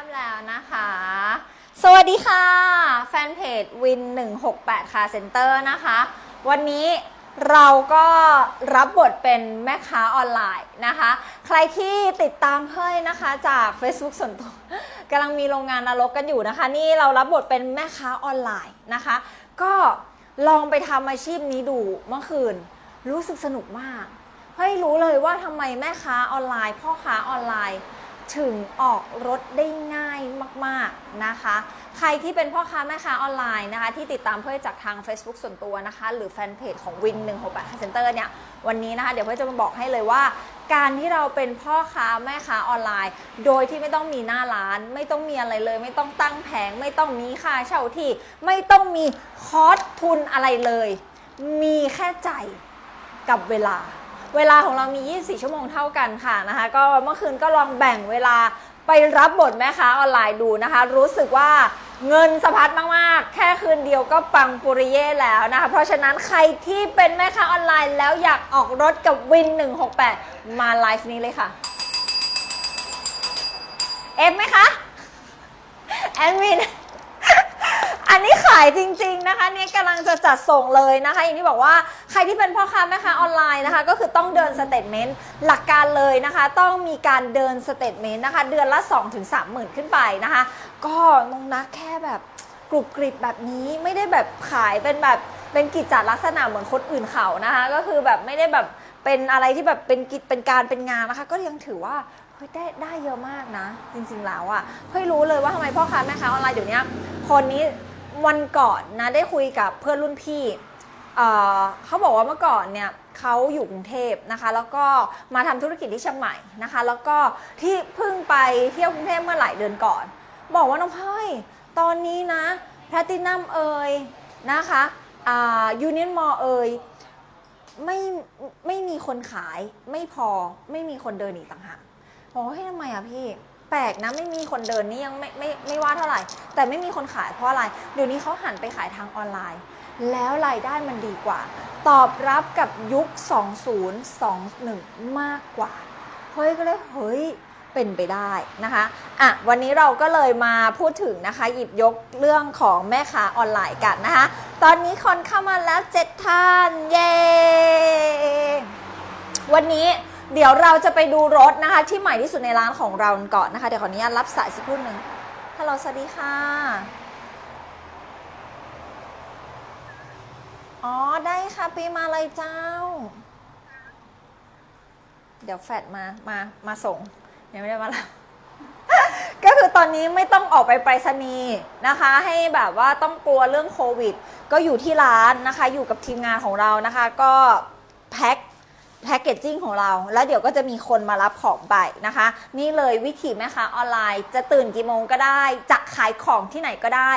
ริ่มแล้วนะคะ สวัสดีค่ะ แฟนเพจวิน 168 ค่ะเซ็นเตอร์นะคะ วันนี้เราก็รับบทเป็นแม่ค้าออนไลน์นะคะ ใครที่ติดตามเฮ้ยนะคะจาก Facebook ส่วนตัวกำลังมีโรงงานนรกกันอยู่นะคะ นี่เรารับบทเป็นแม่ค้าออนไลน์นะคะ ก็ลองไปทำอาชีพนี้ดูเมื่อคืน รู้สึกสนุกมากเฮ้ยรู้เลยว่าทำไมแม่ค้าออนไลน์ พ่อค้าออนไลน์ ถึงออกรถได้ง่ายมากๆนะคะ ใครที่เป็นพ่อค้าแม่ค้าออนไลน์นะคะ ที่ติดตามเพื่อจากทาง Facebook ส่วนตัวนะคะ หรือแฟนเพจของ Win 168 Center เนี่ย วันนี้นะคะ เดี๋ยวเพื่อจะมาบอกให้เลยว่า การที่เราเป็นพ่อค้าแม่ค้าออนไลน์ โดยที่ไม่ต้องมีหน้าร้าน ไม่ต้องมีอะไรเลย ไม่ต้องตั้งแผง ไม่ต้องมีค่าเช่าที่ ไม่ต้องมีคอร์สทุนอะไรเลย มีแค่ใจกับเวลา เวลาของเรามี 24 ชั่วโมงเท่ากันค่ะนะคะ ก็เมื่อคืนก็ลองแบ่งเวลาไปรับบทแม่ค้าออนไลน์ดูนะคะ รู้สึกว่าเงินสะพัดมากๆ แค่คืนเดียวก็ปังปุริเย่แล้วนะคะ เพราะฉะนั้นใครที่เป็นแม่ค้าออนไลน์แล้วอยากออกรถกับวิน 168 มาไลฟ์นี้เลยค่ะ เอฟไหมคะ แอดมิน อันนี้ขายจริงๆนะคะเนี่ยกำลังจะจัดส่งเลยนะคะ อย่างที่บอกว่าใครที่เป็นพ่อค้าแม่ค้าออนไลน์นะคะ ก็คือต้องเดินสเตทเมนต์หลักการเลยนะคะ ต้องมีการเดินสเตทเมนต์นะคะ เดือนละ 2-3ถึงหมื่นขึ้นไปนะคะ ก็น้องนักแค่แบบกรุบกริบแบบนี้ไม่ได้แบบขายเป็นแบบเป็นกิจจลักษณะเหมือนคนอื่นเขานะคะ ก็คือแบบไม่ได้แบบเป็นอะไรที่แบบเป็นกิจเป็นการเป็นงานนะคะ ก็ยังถือว่าเฮ้ยได้ได้เยอะมากนะ จริงๆแล้วอะ่ะเฮ้ยรู้เลยว่าทำไมพ่อค้าแม่ค้าออนไลน์เดี๋ยวนี้คนนี้ วันก่อนนะได้คุยกับเพื่อนรุ่นพี่เขาบอกว่าเมื่อก่อนเนี่ยเขาอยู่กรุงเทพนะคะ แล้วก็มาทำธุรกิจที่เชียงใหม่นะคะ แล้วก็ที่เพิ่งไปเที่ยวกรุงเทพเมื่อหลายเดือนก่อน บอกว่าน้องเฮ้ยตอนนี้นะแพลตินัมเอยนะคะยูเนียนมอเอยไม่ไม่มีคนขายไม่พอไม่มีคนเดินอีกต่างหากบอกว่าเฮ้ทำไมอะพี่ แปลกนะไม่มีคนเดินนี่ยังไม่ไม่ไม่ว่าเท่าไหร่ แต่ไม่มีคนขายเพราะอะไร เดี๋ยวนี้เขาหันไปขายทางออนไลน์ แล้วรายได้มันดีกว่า ตอบรับกับยุค 2021 มากกว่าเฮ้ยก็เลยเฮ้ยเป็นไปได้นะคะอะวันนี้เราก็เลยมาพูดถึงนะคะ หยิบยกเรื่องของแม่ค้าออนไลน์กันนะคะ ตอนนี้คนเข้ามาแล้ว7ท่าน เย้วันนี้ เดี๋ยวเราจะไปดูรถนะคะ ที่ใหม่ที่สุดในร้านของเราก่อนนะคะ เดี๋ยวขออนุญาตรับสายสักครู่หนึ่งฮัลโหลสวัสดีค่ะอ๋อได้ค่ะปีมาเลยเจ้า เดี๋ยวแฟดมามามาส่งยังไม่ได้มาแล้วก็คือตอนนี้ไม่ต้องออกไปไปรษณีย์นะคะ ให้แบบว่าต้องกลัวเรื่องโควิด ก็อยู่ที่ร้านนะคะ อยู่กับทีมงานของเรานะคะ ก็แพ็ค แพ็กเกจจิ้งของเรา แล้วเดี๋ยวก็จะมีคนมารับของไปนะคะ นี่เลยวิธีแม่ค้าออนไลน์ จะตื่นกี่โมงก็ได้ จะขายของที่ไหนก็ได้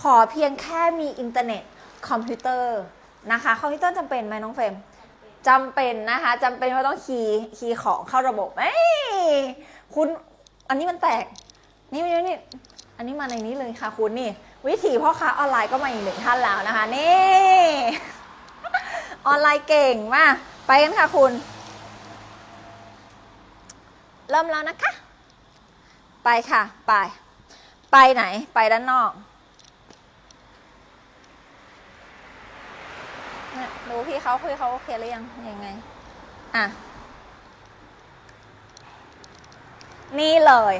ขอเพียงแค่มีอินเทอร์เน็ตคอมพิวเตอร์นะคะคอมพิวเตอร์จำเป็นไหมน้องเฟรมจำเป็นนะคะจำเป็นว่าต้องคีย์คีย์ของเข้าระบบเอ้ยคุณอันนี้มันแตกนี่นี่นี่อันนี้มาในนี้เลยค่ะคุณนี่วิธีพ่อค้าออนไลน์ก็มาอีกหนึ่งท่านแล้วนะคะนี่ออนไลน์เก่งมาก ไปกันค่ะคุณ เริ่มแล้วนะคะ ไปค่ะ ไป ไปไหน ไปด้านนอกเนี่ยดูพี่เขาคุยเขาโอเคหรือยัง ยังไง อะ นี่เลย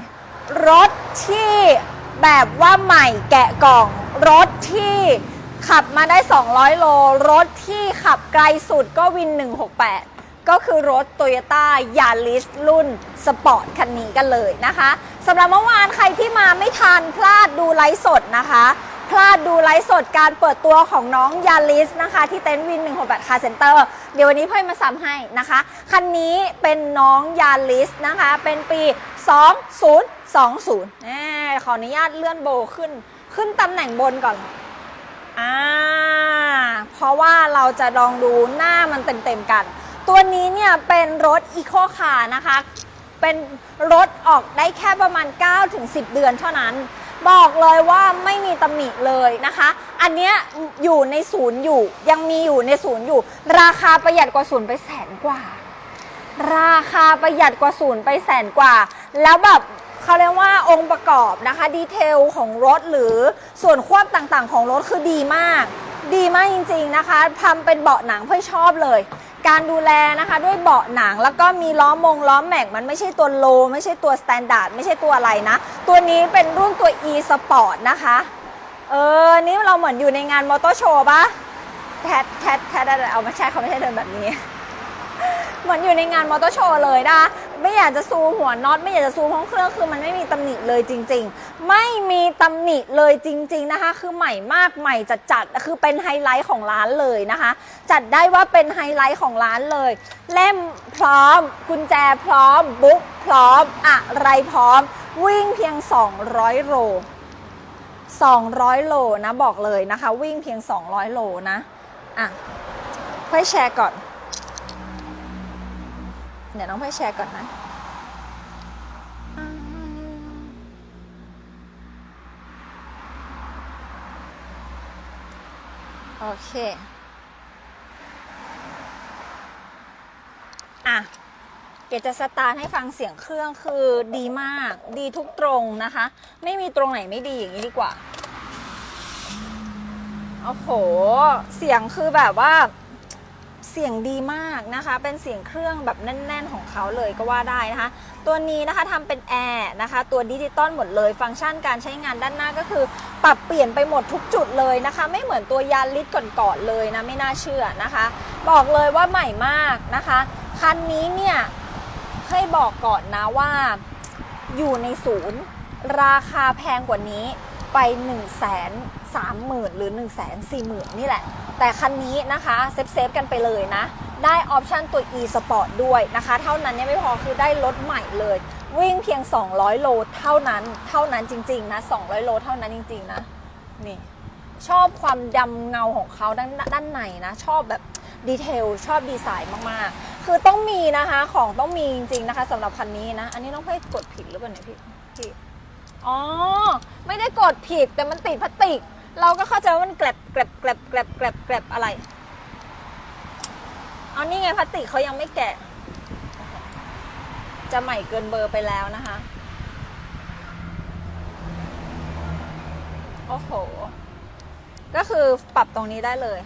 รถที่แบบว่าใหม่แกะกล่อง รถที่ ขับมาได้ 200 โล รถที่ขับไกลสุดก็วิน 168 ก็คือรถ Toyota Yaris รุ่นสปอร์ตคันนี้กันเลยนะคะสำหรับเมื่อวานใครที่มาไม่ทันพลาดดูไลฟ์สดนะคะ พลาดดูไลฟ์สดการเปิดตัวของน้องยาลิสนะคะ ที่เต็นท์วิน 168คาร์เซ็นเตอร์เดี๋ยววันนี้เพื่อนมาซ้ำให้นะคะ คันนี้เป็นน้องยาลิสนะคะ เป็นปี 2020แน่ขออนุญาตเลื่อนโบขึ้น ขึ้นตำแหน่งบนก่อน อ่าเพราะว่าเราจะลองดูหน้ามันเต็มๆกัน ตัวนี้เนี่ยเป็นรถอีโคคาร์นะคะ เป็นรถออกได้แค่ประมาณ 9-10 เดือนเท่านั้น บอกเลยว่าไม่มีตำหนิเลยนะคะ อันเนี้ยอยู่ในศูนย์อยู่ ยังมีอยู่ในศูนย์อยู่ ราคาประหยัดกว่าศูนย์ไปแสนกว่า ราคาประหยัดกว่าศูนย์ไปแสนกว่า แล้วแบบ เขาเรียกว่าองค์ประกอบนะคะดีเทลของรถหรือส่วนควบต่างๆ ของรถคือดีมาก ดีมากจริงๆนะคะทำเป็นเบาะหนังเพื่อชอบเลย การดูแลนะคะด้วยเบาะหนังแล้วก็มีล้อมงล้อมแม็กมันไม่ใช่ตัวโล ไม่ใช่ตัวสแตนดาร์ดไม่ใช่ตัวอะไรนะ ตัวนี้เป็นรุ่นตัว e sport นะคะเออนี่เราเหมือนอยู่ในงานมอเตอร์โชว์ปะแทดแทดแทดเอาไม่ใช่เขาไม่ใช่เดินแบบนี้ เหมือนอยู่ในงานมอเตอร์โชว์เลยนะไม่อยากจะซูมหัวน็อตไม่อยากจะซูมห้องเครื่องคือมันไม่มีตำหนิเลยจริง ๆ ไม่มีตำหนิเลยจริง ๆนะคะ คือใหม่มากใหม่จัดจัดๆคือเป็นไฮไลท์ของร้านเลยนะคะ จัดได้ว่าเป็นไฮไลท์ของร้านเลย เล่มพร้อม กุญแจพร้อม บุ๊กพร้อม อะไรพร้อม วิ่งเพียง 200 โล 200 โลนะบอกเลยนะคะ วิ่งเพียง 200 โลนะอะเพื่อยแชร์ก่อน เดี๋ยวน้องเพื่อแชร์ก่อนนะโอเค อะ เกจะสตาร์ทให้ฟังเสียงเครื่องคือดีมาก ดีทุกตรงนะคะ ไม่มีตรงไหนไม่ดีอย่างนี้ดีกว่า โอ้โห เสียงคือแบบว่า เสียงดีมากนะคะ เป็นเสียงเครื่องแบบแน่น ๆ ของเขาเลยก็ว่าได้นะคะ ตัวนี้นะคะทำเป็นแอร์นะคะ ตัวดิจิตอลหมดเลย ฟังก์ชันการใช้งานด้านหน้าก็คือ ปรับเปลี่ยนไปหมดทุกจุดเลยนะคะ ไม่เหมือนตัวยาลิสก่อนๆเลยนะ ไม่น่าเชื่อนะคะ บอกเลยว่าใหม่มากนะคะ คันนี้เนี่ยให้บอกก่อนนะว่าอยู่ในศูนย์ ราคาแพงกว่านี้ไป1นึ่งแสน สามหมื่นหรือ1นึ่งแสนสี่หมื่นนี่แหละ แต่คันนี้นะคะเซฟเซฟกันไปเลยนะ ได้ออปชันตัว e sport ด้วยนะคะ เท่านั้นเนี่ยไม่พอคือได้รถใหม่เลย วิ่งเพียง 200 โลเท่านั้นเท่านั้นจริง ๆ นะ 200 โลเท่านั้นจริง ๆ นะ นี่ชอบความดำเงาของเขาด้านด้านในนะ ชอบแบบดีเทลชอบดีไซน์มากๆ คือต้องมีนะคะของต้องมีจริงๆนะคะสำหรับคันนี้นะ อันนี้ต้องให้กดผิดหรือเปล่าเนี่ยพี่พี่อ๋อ ไม่ได้กดผิดแต่มันติดพลาสติก เราก็เข้าใจว่ามันแกลบแกลบแกลบแกลบแกลบแกลบอะไร เอานี่ไงพลาสติกเขายังไม่แกะ จะใหม่เกินเบอร์ไปแล้วนะคะ โอ้โห ก็คือปรับตรงนี้ได้เลย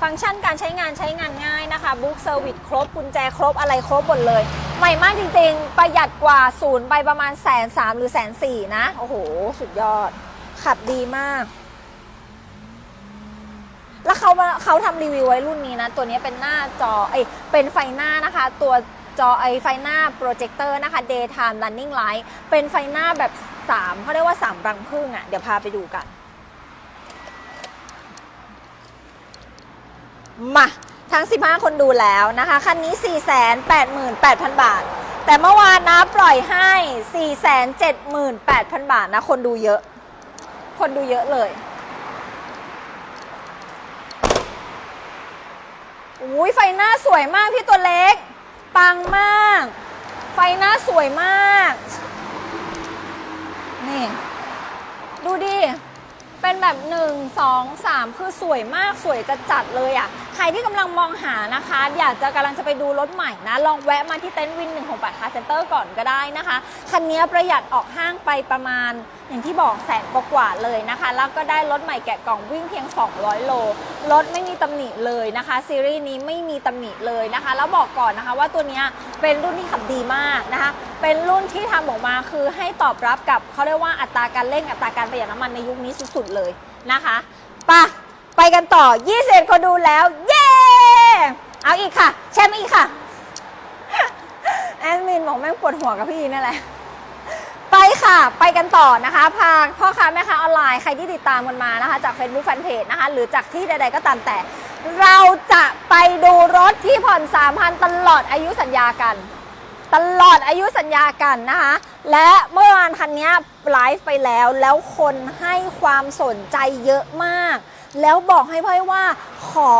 ฟังก์ชันการใช้งานใช้งานง่ายนะคะบุ๊กเซอร์วิสครบกุญแจครบอะไรครบหมดเลย ใหม่มากจริงๆ ประหยัดกว่าศูนย์ไปประมาณแสนสามหรือแสนสี่นะ โอ้โห สุดยอด ขับดีมาก แล้วเขามาเขาทำรีวิวไว้รุ่นนี้นะ ตัวนี้เป็นหน้าจอเอ้ยเป็นไฟหน้านะคะ ตัวจอไอไฟหน้าโปรเจคเตอร์นะคะ daytime running light เป็นไฟหน้าแบบ3เขาเรียกว่า 3 รังพึ่งอะ่ะ เดี๋ยวพาไปดูกัน มา ทั้ง 15 คนดูแล้วนะคะ คันนี้ 488,000 บาท แต่เมื่อวานนะปล่อยให้ 478,000 บาทนะ คนดูเยอะ คนดูเยอะเลยอุ้ยไฟหน้าสวยมากพี่ตัวเล็ก ปังมาก ไฟหน้าสวยมาก นี่ ดูดิ เป็นแบบ1 2 3คือสวยมากสวยจะจัดเลยอะ่ะใครที่กำลังมองหานะคะ อยากจะกำลังจะไปดูรถใหม่นะ ลองแวะมาที่เต็นท์วิน1ของปัดคาเซ็นเตอร์ก่อนก็ได้นะคะ คันนี้ประหยัดออกห้างไปประมาณอย่างที่บอกแสนกว่าเลยนะคะ แล้วก็ได้รถใหม่แกะกล่องวิ่งเพียง 200 โล รถไม่มีตำหนิเลยนะคะ ซีรีส์นี้ไม่มีตำหนิเลยนะคะ แล้วบอกก่อนนะคะว่าตัวนี้เป็นรุ่นที่ขับดีมากนะคะ เป็นรุ่นที่ทำออกมาคือให้ตอบรับกับเขาเรียกว่าอัตราการเร่งอัตราการประหยัดน้ำมันในยุคนี้สุดๆเลยนะคะปะ ไปกันต่อ20คนดูแล้ว เย้ เอาอีกค่ะ แชมป์อีกค่ะ แอดมินบอกแม่งปวดหัวกับพี่นั่นแหละ ไปค่ะ ไปกันต่อนะคะ พาพ่อค้าแม่ค้าออนไลน์ใครที่ติดตามกันมานะคะ จาก Facebook Fanpage นะคะ หรือจากที่ใดๆก็ตามแต่ เราจะไปดูรถที่ผ่อน 3,000 ตลอดอายุสัญญากัน ตลอดอายุสัญญากันนะคะ และเมื่อวานคันนี้ไลฟ์ไปแล้ว แล้วคนให้ความสนใจเยอะมาก แล้วบอกให้พ่อยว่า ขอ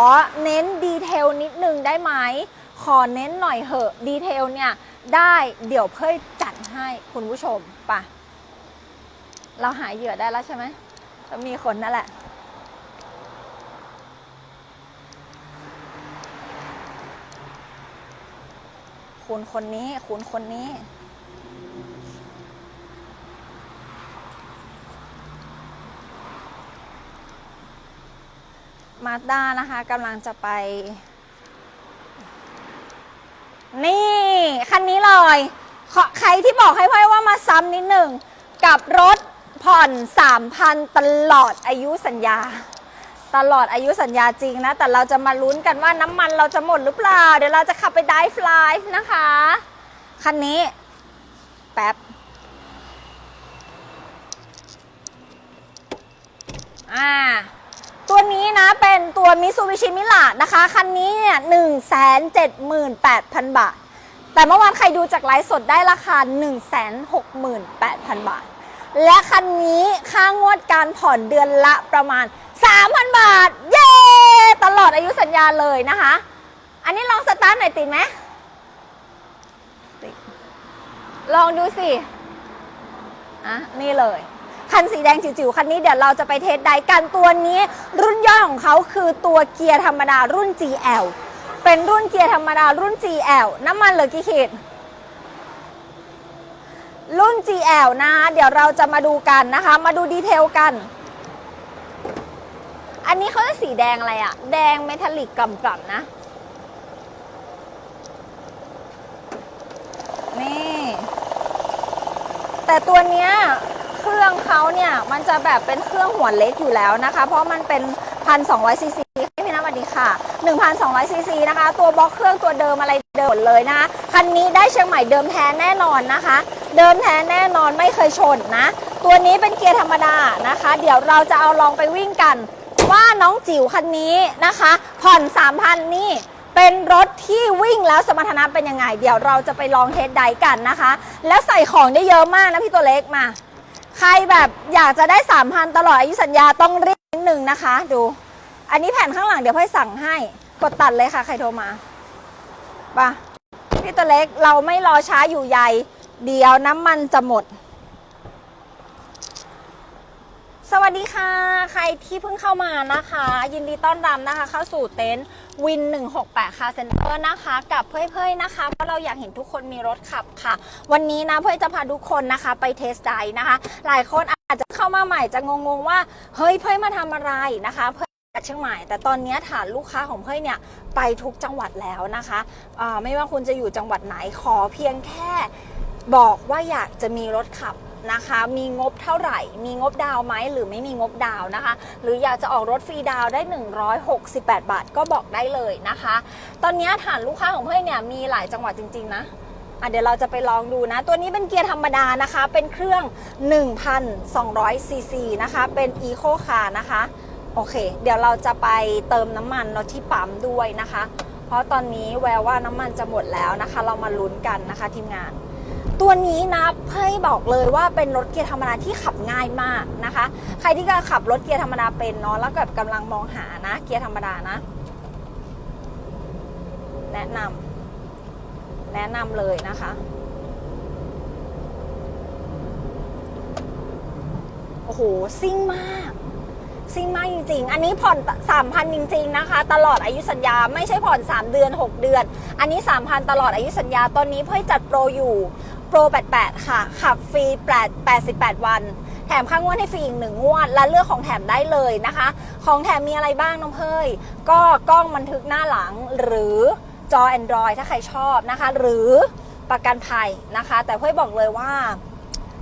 เน้นดีเทลนิดนึงได้ไหม ขอเน้นหน่อยเหอะดีเทลเนี่ยได้เดี๋ยวเพ่ยจัดให้คุณผู้ชมปะเราหาเหยื่อได้แล้วใช่ไหมก็มีคนนั่นแหละคุณคนนี้คุณคนนี้ มาด้านะคะกำลังจะไป นี่คันนี้เลยขอใครที่บอกให้พ่อยว่ามาซ้ำนิดหนึ่ง กับรถผ่อน 3,000 ตลอดอายุสัญญา ตลอดอายุสัญญาจริงนะ แต่เราจะมาลุ้นกันว่าน้ำมันเราจะหมดหรือเปล่า เดี๋ยวเราจะขับไปไดฟ์ไลฟ์นะคะ คันนี้ แป๊บอ่า ตัวนี้นะเป็นตัว Mitsubishi m i r a นะคะ คันนี้เนี่ย1 7 8 0 0 0บาท แต่เมื่อวานใครดูจากไลฟ์สดได้ราคา168,000บาท และคันนี้ค่างวดการผ่อนเดือนละประมาณ3,000บาท เย้ ตลอดอายุสัญญาเลยนะคะ อันนี้ลองสตาร์ทหน่อยติดไหมติดลองดูสิ อะ นี่เลย คันสีแดงจิ๋วๆ คันนี้เดี๋ยวเราจะไปเทสไดกันตัวนี้ รุ่นย่อยของเขาคือตัวเกียร์ธรรมดารุ่น GL เป็นรุ่นเกียร์ธรรมดารุ่น GL น้ำมันเหลือกี่ขีดรุ่น GL นะคะ เดี๋ยวเราจะมาดูกันนะคะ มาดูดีเทลกัน อันนี้เขาจะสีแดงอะไรอะแดงเมทัลลิกกล่ำๆนะ นี่ แต่ตัวเนี้ย เครื่องเขาเนี่ยมันจะแบบเป็นเครื่องหัวเล็กอยู่แล้วนะคะ เพราะมันเป็น1,200ซีซีให้พี่น้ำสวัสดีค่ะ1,200ซีซีนะคะ ตัวบล็อกเครื่องตัวเดิมอะไรเดิมเลยนะคะคันนี้ได้เชียงใหม่เดิมแท้แน่นอนนะคะ เดิมแท้แน่นอนไม่เคยชนนะ ตัวนี้เป็นเกียร์ธรรมดานะคะ เดี๋ยวเราจะเอาลองไปวิ่งกันว่าน้องจิ๋วคันนี้นะคะ ผ่อน 3,000 นี่เป็นรถที่วิ่งแล้วสมรรถนะเป็นยังไง เดี๋ยวเราจะไปลองเทสไดกันนะคะ แล้วใส่ของได้เยอะมากนะพี่ตัวเล็กมา ใครแบบอยากจะได้สามพันตลอดอายุสัญญาต้องรีบนิดนึงนะคะ ดู อันนี้แผ่นข้างหลังเดี๋ยวพ่อยสั่งให้ กดตัดเลยค่ะ ใครโทรมาปะพี่ตัวเล็กเราไม่รอช้าอยู่ใหญ่เดี๋ยวน้ำมันจะหมด สวัสดีค่ะ ใครที่เพิ่งเข้ามานะคะ ยินดีต้อนรับนะคะ เข้าสู่เต็นท์วิน 168 ค่ะเซ็นเตอร์นะคะ กับเพื่อยๆนะคะ เพราะเราอยากเห็นทุกคนมีรถขับค่ะ วันนี้นะเพื่อจะพาทุกคนนะคะ ไปเทสไดนะคะ หลายคนอาจจะเข้ามาใหม่จะงงๆว่า เฮ้ยเพื่อยมาทำอะไรนะคะเพื่อเชียงใหม่แต่ตอนนี้ฐานลูกค้าของเพื่อยเนี่ยไปทุกจังหวัดแล้วนะคะอ่าไม่ว่าคุณจะอยู่จังหวัดไหนขอเพียงแค่บอกว่าอยากจะมีรถขับ นะคะ มีงบเท่าไหร่ มีงบดาวไหมหรือไม่มีงบดาวนะคะ หรืออยากจะออกรถฟรีดาวน์ได้ 168 บาทก็บอกได้เลยนะคะ ตอนนี้ฐานลูกค้าของเพื่อนเนี่ยมีหลายจังหวัดจริง ๆ นะอะเดี๋ยวเราจะไปลองดูนะ ตัวนี้เป็นเกียร์ธรรมดานะคะ เป็นเครื่อง 1,200 ซีซีนะคะ เป็น Eco Car นะคะ โอเค เดี๋ยวเราจะไปเติมน้ำมันเราที่ปั๊มด้วยนะคะ เพราะตอนนี้แววว่าน้ำมันจะหมดแล้วนะคะ เรามาลุ้นกันนะคะทีมงาน ตัวนี้นะเพ่บอกเลยว่าเป็นรถเกียร์ธรรมดาที่ขับง่ายมากนะคะ ใครที่ก็ขับรถเกียร์ธรรมดาเป็นเนาะแล้วแบบกำลังมองหานะ เกียร์ธรรมดานะ แนะนำแนะนำเลยนะคะโอ้โหซิ่งมากซิ่งมากจริงๆ อันนี้ผ่อน3,000จริง ๆ นะคะ ตลอดอายุสัญญาไม่ใช่ผ่อน 3 เดือน 6 เดือน อันนี้ 3,000 ตลอดอายุสัญญาตอนนี้เพื่อจัดโปรอยู่ โปร88ค่ะ ขับฟรี8 88 วัน แถมค่างวดให้ฟรีอีกหนึ่งงวด และเลือกของแถมได้เลยนะคะ ของแถมมีอะไรบ้างน้องเพยก็กล้องบันทึกหน้าหลังหรือจอ Android ถ้าใครชอบนะคะ หรือประกันภัยนะคะ แต่เพื่อบอกเลยว่า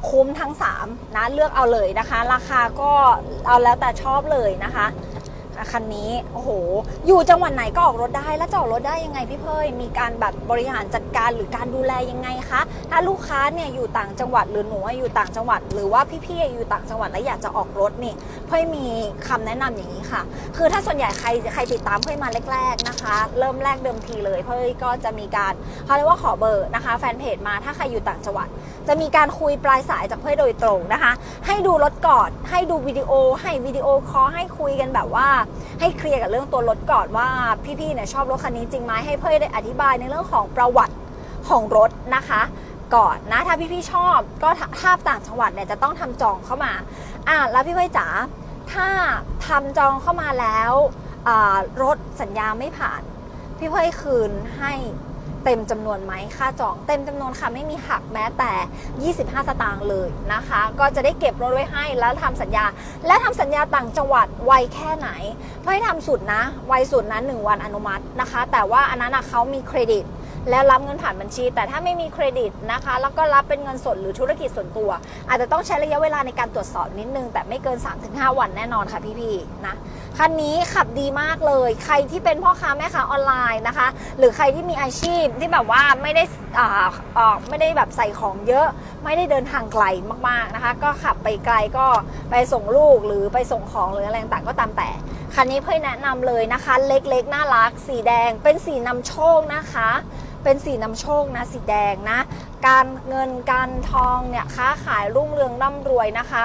คุ้มทั้ง 3 นะ เลือกเอาเลยนะคะ ราคาก็เอาแล้วแต่ชอบเลยนะคะ คันนี้โอ้โห อยู่จังหวัดไหนก็ออกรถได้ แล้วจะออกรถได้ยังไงพี่เพยมีการแบบบริหารจัดการหรือการดูแลยังไงคะ ถ้าลูกค้าเนี่ยอยู่ต่างจังหวัดหรือหนูอยู่ต่างจังหวัด หรือว่าพี่ๆอยู่ต่างจังหวัดแล้วอยากจะออกรถนี่เพยมีคำแนะนำอย่างนี้ค่ะ คือถ้าส่วนใหญ่ใครใครติดตามเพยมาแรก ๆนะคะ เริ่มแรกเดิมทีเลยเพยก็จะมีการเขาเรียกว่าขอเบอร์นะคะ แฟนเพจมาถ้าใครอยู่ต่างจังหวัด จะมีการคุยปลายสายจากเพื่อนโดยตรงนะคะ ให้ดูรถก่อน ให้ดูวิดีโอ ให้วิดีโอคอลให้คุยกันแบบว่า ให้เคลียร์กับเรื่องตัวรถก่อนว่าพี่ๆเนี่ยชอบรถคันนี้จริงไหมให้เพื่อนได้อธิบายในเรื่องของประวัติของรถนะคะก่อนนะถ้าพี่ๆชอบก็ถ้าต่างจังหวัดเนี่ยจะต้องทำจองเข้ามาอะแล้วพี่เพื่อจ๋าถ้าทำจองเข้ามาแล้วรถสัญญาไม่ผ่าน พี่เพื่อคืนให้ เต็มจำนวนไหมค่าจองเต็มจำนวนค่ะไม่มีหักแม้แต่ 25 สตางค์เลยนะคะ ก็จะได้เก็บรถไว้ให้แล้วทำสัญญา และทำสัญญาต่างจังหวัดไวแค่ไหน เพื่อให้ทำสุดนะไวสุดนะ1วันอนุมัตินะคะ แต่ว่าอันนั้นเขามีเครดิตแล้วรับเงินผ่านบัญชี แต่ถ้าไม่มีเครดิตนะคะ แล้วก็รับเป็นเงินสดหรือธุรกิจส่วนตัว อาจจะต้องใช้ระยะเวลาในการตรวจสอบนิดนึง แต่ไม่เกิน 3-5 วันแน่นอนค่ะพี่ๆนะคันนี้ขับดีมากเลย ใครที่เป็นพ่อค้าแม่ค้าออนไลน์นะคะ หรือใครที่มีอาชีพที่แบบว่าไม่ได้อ่าอ่าไม่ได้แบบใส่ของเยอะ ไม่ได้เดินทางไกลมากๆนะคะ ก็ขับไปไกลก็ไปส่งลูกหรือไปส่งของหรืออะไรต่างๆก็ตามแต่ คันนี้เพื่อแนะนำเลยนะคะ เล็กๆน่ารัก สีแดงเป็นสีนำโชคนะคะเป็นสีนำโชคนะสีแดงนะ การเงินการทองเนี่ยค้าขายรุ่งเรืองร่ำรวยนะคะ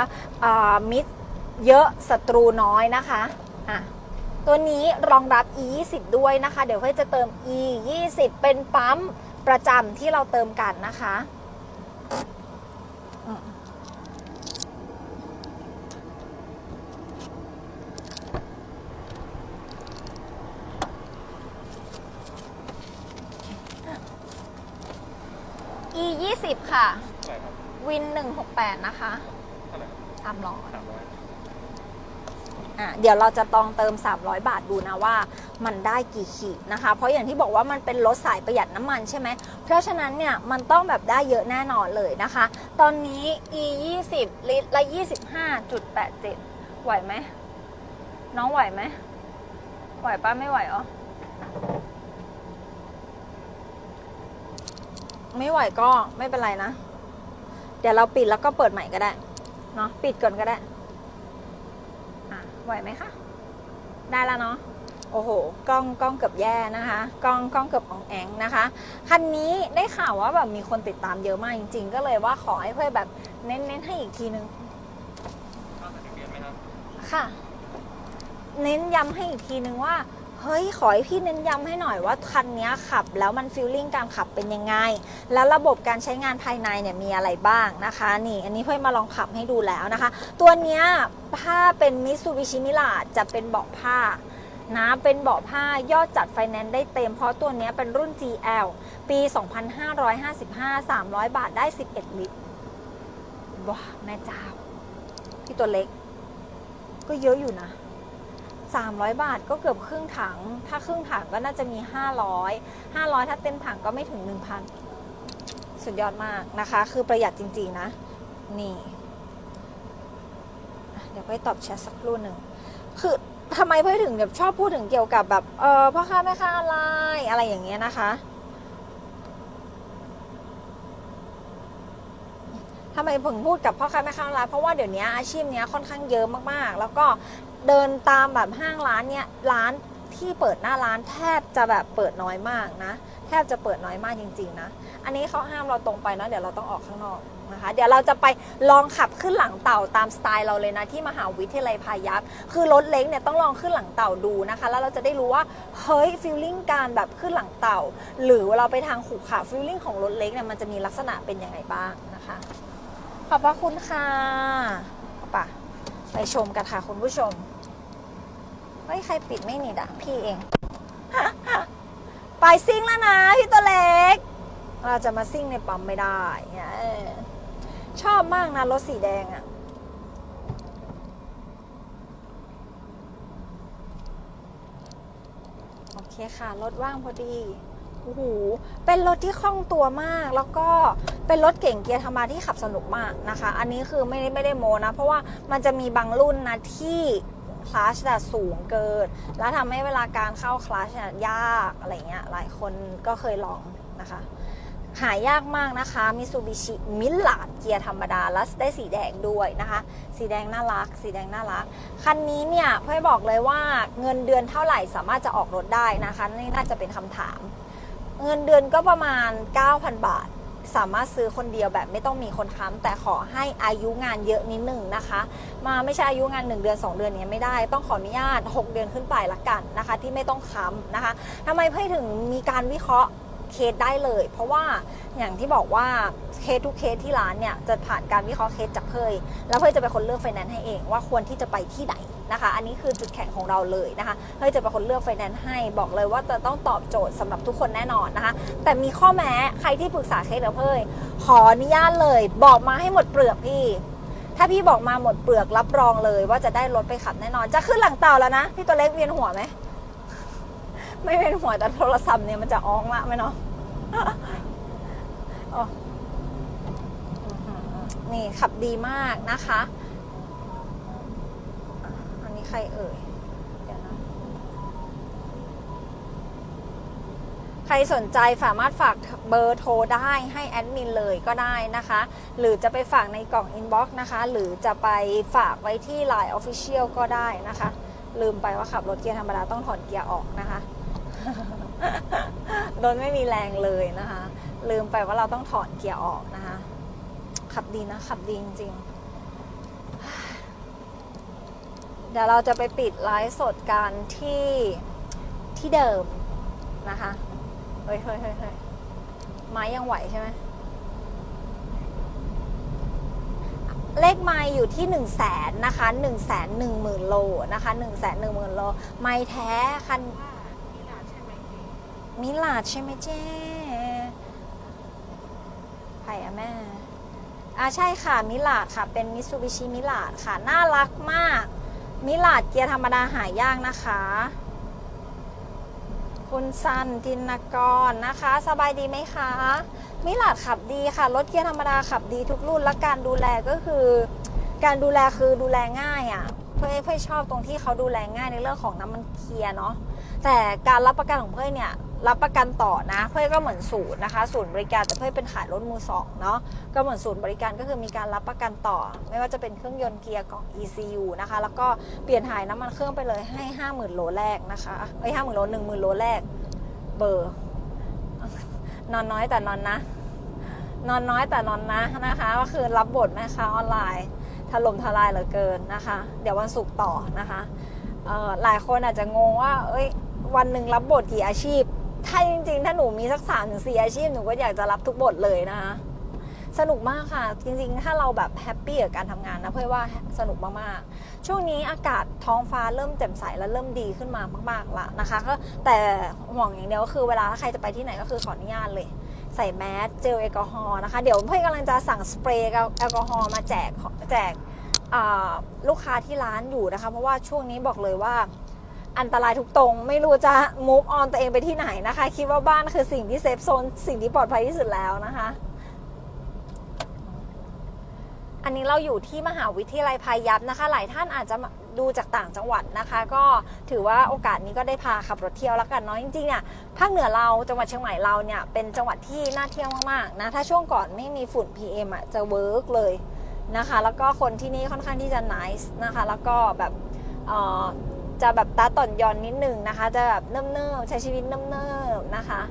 มิตรเยอะศัตรูน้อยนะคะ อะตัวนี้รองรับ e 2 0ด้วยนะคะ เดี๋ยวเพื่อจะเติม e 2 0เป็นปั๊มประจำที่เราเติมกันนะคะอืม e 2 0ค่ะเท่าไหร่ครับวิน168นะคะเท่าไหร่ครับสามร้อยสามร้ อะเดี๋ยวเราจะลองเติม 300 บาทดูนะว่ามันได้กี่ขีดนะคะ เพราะอย่างที่บอกว่ามันเป็นรถสายประหยัดน้ำมันใช่ไหม เพราะฉะนั้นเนี่ยมันต้องแบบได้เยอะแน่นอนเลยนะคะ ตอนนี้ e 20ลิตรละ 25.87 ไหวไหม น้องไหวไหม ไหวป้าไม่ไหวเหรอไม่ไหวก็ไม่เป็นไรนะ เดี๋ยวเราปิดแล้วก็เปิดใหม่ก็ได้ เนาะปิดก่อนก็ได้ ไหวไหมคะ ได้แล้วเนาะโอ้โห กล้องกล้องเกือบแย่นะคะ กล้องกล้องเกือบอ่องแองนะคะ คันนี้ได้ข่าวว่าแบบมีคนติดตามเยอะมากจริง ๆ ก็เลยว่าขอให้เพื่อนแบบเน้นเน้นให้อีกทีนึงข้าวใส่ทะเบียนไหมครับค่ะ เน้นย้ำให้อีกทีนึงว่า เฮ้ย ขอให้พี่เน้นย้ำให้หน่อยว่าคันนี้ขับ แล้วมันฟีลลิ่งการขับเป็นยังไง แล้วระบบการใช้งานภายในเนี่ยมีอะไรบ้างนะคะ นี่ อันนี้เพื่อมาลองขับให้ดูแล้วนะคะ ตัวเนี้ยถ้าเป็นมิตซูบิชิมิลาจะเป็นเบาะผ้านะเป็นเบาะผ้ายอดจัดไฟแนนซ์ได้เต็ม เพราะตัวเนี้ยเป็นรุ่น GL ปี 2555 300 บาทได้ 11 ลิตรว้าแม่เจ้า พี่ตัวเล็ก ก็เยอะอยู่นะ 300 บาทก็เกือบครึ่งถัง ถ้าครึ่งถังก็น่าจะมี 500 500 ถ้าเต็มถังก็ไม่ถึง 1,000 สุดยอดมากนะคะ คือประหยัดจริงๆนะ นี่ เดี๋ยวไปตอบแชทสักครู่หนึ่ง คือทำไมเพื่อถึงแบบชอบพูดถึงเกี่ยวกับแบบ เออพ่อค้าแม่ค้าออนไลน์อะไรอย่างเงี้ยนะคะ ทำไมถึงพูดกับพ่อค้าแม่ค้าออนไลน์เพราะว่าเดี๋ยวนี้อาชีพเนี้ยค่อนข้างเยอะมากๆ แล้วก็เดินตามแบบห้างร้านเนี้ยร้านที่เปิดหน้าร้านแทบจะแบบเปิดน้อยมากนะ แทบจะเปิดน้อยมากจริง ๆ นะ อันนี้เขาห้ามเราตรงไปนะเดี๋ยวเราต้องออกข้างนอกนะคะ เดี๋ยวเราจะไปลองขับขึ้นหลังเต่าตามสไตล์เราเลยนะที่มหาวิทยาลัยพายัพคือรถเล็กเนี่ยต้องลองขึ้นหลังเต่าดูนะคะ แล้วเราจะได้รู้ว่าเฮ้ยฟีลลิ่งการแบบขึ้นหลังเต่า หรือเราไปทางขุขาฟีลลิ่งของรถเล็กเนี่ยมันจะมีลักษณะเป็นยังไงบ้างนะคะ ขอบพระคุณค่ะป่ะไปชมกันค่ะคุณผู้ชม เฮ้ย ใครปิดไม่นิดอะพี่เอง ไปซิ่งแล้วนะพี่ตัวเล็ก เราจะมาซิ่งในปั๊มไม่ได้ ชอบมากนะรถสีแดงอะโอเคค่ะ รถว่างพอดี โอ้โหเป็นรถที่คล่องตัวมาก แล้วก็เป็นรถเก่งเกียร์ธรรมดาที่ขับสนุกมากนะคะ อันนี้คือไม่ได้ไม่ได้โมนะ เพราะว่ามันจะมีบางรุ่นนะที่คลาสแต่สูงเกิน แล้วทำให้เวลาการเข้าคลาสเนี่ยยากอะไรเงี้ยหลายคนก็เคยลองนะคะ หายากมากนะคะมิ t ูบิชิมิลาดเกียร์ธรรมดาและได้สีแดงด้วยนะคะ สีแดงน่ารัก สีแดงน่ารัก คันนี้เนี่ยเพื่อบอกเลยว่าเงินเดือนเท่าไหร่สามารถจะออกรถได้นะคะ นี่น่าจะเป็นคำถาม เงินเดือนก็ประมาณ 9,000 บาท สามารถซื้อคนเดียวแบบไม่ต้องมีคนค้ำแต่ขอให้อายุงานเยอะนิดหนึ่งนะคะ มาไม่ใช่อายุงาน 1 เดือน 2 เดือนเนี้ยไม่ได้ ต้องขออนุญาต 6 เดือนขึ้นไปละกันนะคะ ที่ไม่ต้องค้ำนะคะทำไมเพื่อถึงมีการวิเคราะห์ เคสได้เลย เพราะว่าอย่างที่บอกว่าเคสทุกเคสที่ร้านเนี่ยจะผ่านการวิเคราะห์เคสจากเพยแล้วเพยจะเป็นคนเลือกไฟแนนซ์ให้เองว่าควรที่จะไปที่ไหนนะคะ อันนี้คือจุดแข็งของเราเลยนะคะเฮ้ยจะเป็นคนเลือกไฟแนนซ์ให้บอกเลยว่าจะต้องตอบโจทย์สำหรับทุกคนแน่นอนนะคะ แต่มีข้อแม้ใครที่ปรึกษาเคสเดอเพ่ยขออนุญาตเลย บอกมาให้หมดเปลือกพี่ถ้าพี่บอกมาหมดเปลือกรับรองเลย ว่าจะได้รถไปขับแน่นอน จะขึ้นหลังเต่าแล้วนะ พี่ตัวเล็กเวียนหัวไหม ไม่เวียนหัวแต่โทรศัพท์เนี่ยมันจะอ้องละไหมเนาะ นี่ขับดีมากนะคะ อันนี้ใครเอ่ยเดี๋ยวนะ ใครสนใจสามารถฝากเบอร์โทรได้ให้แอดมินเลยก็ได้นะคะ หรือจะไปฝากในกล่องอินบ็อกซ์นะคะ หรือจะไปฝากไว้ที่ Line Official ก็ได้นะคะ ลืมไปว่าขับรถเกียร์ธรรมดาต้องถอนเกียร์ออกนะคะ รถไม่มีแรงเลยนะคะ ลืมไปว่าเราต้องถอนเกียร์ออกนะคะ ขับดีนะ ขับดีจริงๆ เดี๋ยวเราจะไปปิดไลฟ์สดกันที่ที่เดิมนะคะ เฮ้ยเฮ้ยเฮ้ยเฮ้ยไม้ยังไหวใช่ไหมเลขไม้อยู่ที่1นึ่งแสนนะคะ1นึ่งแสนหนึ่งหมื่นโลนะคะ1นึ่งแสนหนึ่งหมื่นโล ไม้แท้คัน มิลาดใช่ไหมเจ๊ใครอะแม่อ่าใช่ค่ะมิลาดค่ะ เป็นมิซูบิชิมิลาดค่ะ น่ารักมาก มิลาดเกียร์ธรรมดาหายากนะคะ คุณซันตินกรนะคะ สบายดีไหมคะ มิลาดขับดีค่ะ รถเกียร์ธรรมดาขับดีทุกรุ่น และการดูแลก็คือ การดูแลคือดูแลง่ายอะ่ะเพื่อเพื่อชอบตรงที่เขาดูแลง่ายในเรื่องของน้ำมันเกียร์เนาะแต่การรับประกันของเพื่อนเนี่ยรับประกันต่อนะเพื่อก็เหมือนศูนย์นะคะศูนย์บริการแต่เพื่อเป็นขายรถมือสองเนาะก็เหมือนศูนย์บริการก็คือมีการรับประกันต่อ ไม่ว่าจะเป็นเครื่องยนต์เกียร์กล่อง ECU นะคะแล้วก็เปลี่ยนถ่ายน้ำมันเครื่องไปเลยให้ 50,000 โลแรกนะคะเอ้ห้าหมื่นโลหนึ่งหมื่นโลแรกเบอร์นอนน้อยแต่นอนนะ นอนน้อยแต่นอนนะนะคะ ก็คือรับบทแม่ค้าออนไลน์ถล่มทลายเหลือเกินนะคะ เดี๋ยววันศุกร์ต่อนะคะหลายคนอาจจะงงว่า เอ้ยวันหนึ่งรับบทกี่อาชีพ ถ้าจริงๆ ถ้าหนูมีสักสามถึงสี่อาชีพหนูก็อยากจะรับทุกบทเลยนะคะสนุกมากค่ะ จริงๆ ถ้าเราแบบแฮปปี้กับการทำงานนะเพื่อว่าสนุกมากๆ ช่วงนี้อากาศท้องฟ้าเริ่มแจ่มใสและเริ่มดีขึ้นมามากๆละนะคะก็แต่ห่วงอย่างเดียวก็คือเวลาถ้าใครจะไปที่ไหนก็คือขออนุญาตเลย ใส่แมสเจลแอลกอฮอล์นะคะ เดี๋ยวเพื่อนกำลังจะสั่งสเปรย์แอลกอฮอล์มาแจกแจกลูกค้าที่ร้านอยู่นะคะ เพราะว่าช่วงนี้บอกเลยว่า อันตรายทุกตรง ไม่รู้จะ move on ตัวเองไปที่ไหนนะคะ คิดว่าบ้านคือสิ่งที่เซฟโซนสิ่งที่ปลอดภัยที่สุดแล้วนะคะ อันนี้เราอยู่ที่มหาวิทยาลัยพายัพนะคะ หลายท่านอาจจะดูจากต่างจังหวัดนะคะ ก็ถือว่าโอกาสนี้ก็ได้พาขับรถเที่ยวแล้วกันเนาะจริงๆเนี่ยภาคเหนือเราจังหวัดเชียงใหม่เราเนี่ยเป็นจังหวัดที่น่าเที่ยวมากๆนะถ้าช่วงก่อนไม่มีฝุ่น PM อะจะเวิร์กเลยนะคะ แล้วก็คนที่นี่ค่อนข้างที่จะ nice นะคะ แล้วก็แบบเออ จะแบบตาต่อนยอนนิดนึงนะคะ จะแบบเนิ่มๆใช้ชีวิตเนิ่มๆนะคะ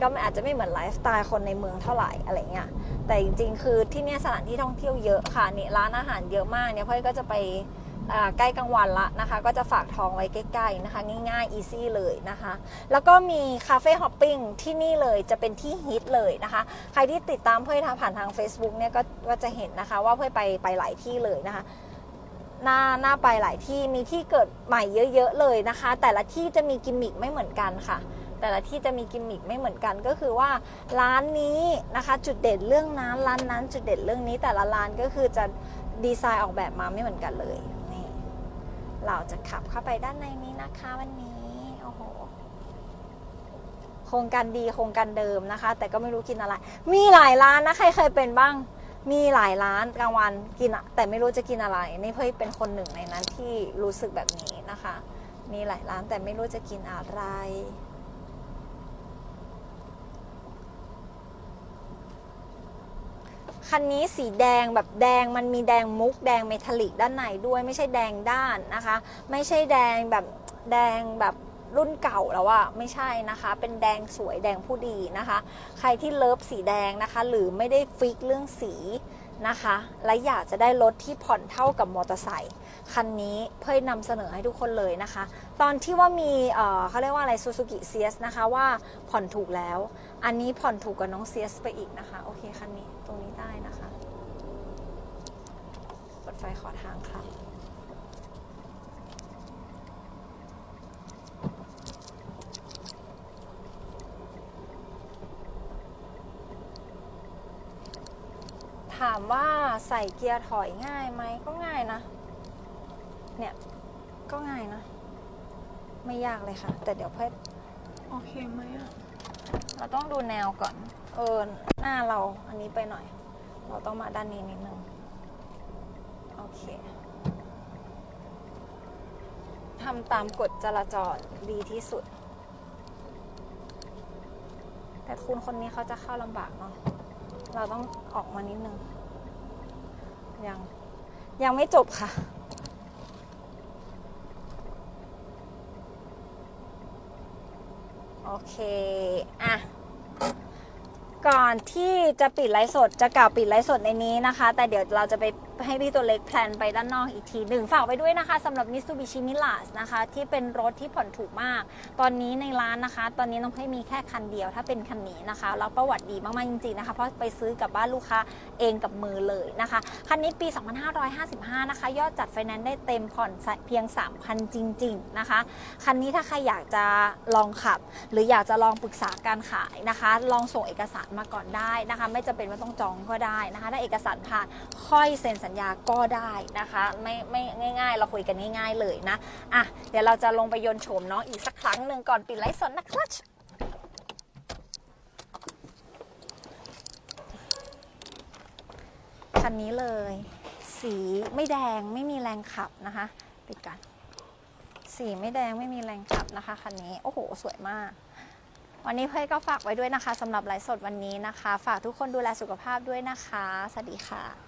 ก็มันอาจจะไม่เหมือนไลฟ์สไตล์คนในเมืองเท่าไหร่อะไรเงี้ยแต่จริงๆ คือที่เนี่ยสถานที่ท่องเที่ยวเยอะค่ะนี่ร้านอาหารเยอะมากเนี่ยเพื่อนก็จะไปใกล้กลางวันละนะคะ ก็จะฝากทองไว้ใกล้ๆนะคะง่ายๆอีซี่เลยนะคะ แล้วก็มีคาเฟ่ฮอปปิ้งที่นี่เลยจะเป็นที่ฮิตเลยนะคะ ใครที่ติดตามเพื่อนทางผ่านทาง Facebook เนี่ยก็จะเห็นนะคะ ว่าเพื่อไปไปหลายที่เลยนะคะ น้าหน้าไปหลายที่มีที่เกิดใหม่เยอะๆเลยนะคะ แต่ละที่จะมีกิมมิคไม่เหมือนกันค่ะ แต่ละที่จะมีกิมมิคไม่เหมือนกันก็คือว่าร้านนี้นะคะ จุดเด่นเรื่องนั้นร้านนั้น จุดเด่นเรื่องนี้แต่ละร้านก็คือจะดีไซน์ออกแบบมาไม่เหมือนกันเลยนี่เราจะขับเข้าไปด้านในนี้นะคะวันนี้โอ้โหโครงการดีโครงการเดิมนะคะ แต่ก็ไม่รู้กินอะไร มีหลายร้านนะใครเคยเป็นบ้าง มีหลายร้านกลางวันกินแต่ไม่รู้จะกินอะไร นี่เพื่อเป็นคนหนึ่งในนั้นที่รู้สึกแบบนี้นะคะ มีหลายร้านแต่ไม่รู้จะกินอะไรคันนี้สีแดงแบบแดงมันมีแดงมุกแดงเมทัลลิกด้านในด้วยไม่ใช่แดงด้านนะคะ ไม่ใช่แดงแบบแดงแบบ รุ่นเก่าแล้วอะไม่ใช่นะคะ เป็นแดงสวยแดงผู้ดีนะคะ ใครที่เลิฟสีแดงนะคะ หรือไม่ได้ฟิกเรื่องสีนะคะ และอยากจะได้รถที่ผ่อนเท่ากับมอเตอร์ไซค์คันนี้เพื่อนำเสนอให้ทุกคนเลยนะคะ ตอนที่ว่ามีเออเขาเรียกว่าอะไรซูซูกิเซียสนะคะว่าผ่อนถูกแล้ว อันนี้ผ่อนถูกกับน้องเซียสไปอีกนะคะ โอเคคันนี้ตรงนี้ได้นะคะ เปิดไฟขอทางค่ะ ถามว่าใส่เกียร์ถอยง่ายไหมก็ง่ายนะ เนี่ย ก็ง่ายนะ ไม่ยากเลยค่ะ แต่เดี๋ยวเพื่อโอเคไหมอะเราต้องดูแนวก่อน เออ หน้าเราอันนี้ไปหน่อย เราต้องมาด้านนี้นิดนึง โอเคทำตามกฎจราจรดีที่สุด แต่คุณคนนี้เขาจะเข้าลำบากเนาะ เราต้องออกมานิดนึง ยัง ยังไม่จบค่ะ โอเค อะ ก่อนที่จะปิดไลฟ์สดจะกล่าวปิดไลฟ์สดในนี้นะคะ แต่เดี๋ยวเราจะไป ให้พี่ตัวเล็กแพลนไปด้านนอกอีกทีหนึ่งฝากไว้ด้วยนะคะสำหรับ Mitsubishi Milas นะคะ ที่เป็นรถที่ผ่อนถูกมาก ตอนนี้ในร้านนะคะ ตอนนี้น้องเพมีแค่คันเดียวถ้าเป็นคันนี้นะคะแล้วประวัติดีมากๆจริงๆนะคะ เพราะไปซื้อกับบ้านลูกค้าเองกับมือเลยนะคะ คันนี้ปี 2555 นะคะ ยอดจัดไฟแนนซ์ได้เต็มผ่อนเพียง 3,000 จริง ๆ นะคะ คันนี้ถ้าใครอยากจะลองขับ หรืออยากจะลองปรึกษาการขายนะคะ ลองส่งเอกสารมาก่อนได้นะคะ ไม่จำเป็นว่าต้องจองก็ได้นะคะถ้าเอกสารผ่านค่อยเซ็นสัญญาก็ได้นะคะไม่ไม่ง่าย ๆ เราคุยกันง่าย ๆ เลยนะอะเดี๋ยวเราจะลงไปยนโฉมน้องอีกสักครั้งหนึ่งก่อนปิดไลฟ์สดนะครับคันนี้เลย สีไม่แดงไม่มีแรงขับนะคะปิดกันสีไม่แดงไม่มีแรงขับนะคะคันนี้โอ้โห สวยมาก วันนี้เพื่อก็ฝากไว้ด้วยนะคะสำหรับไลฟ์สดวันนี้นะคะ ฝากทุกคนดูแลสุขภาพด้วยนะคะ สวัสดีค่ะ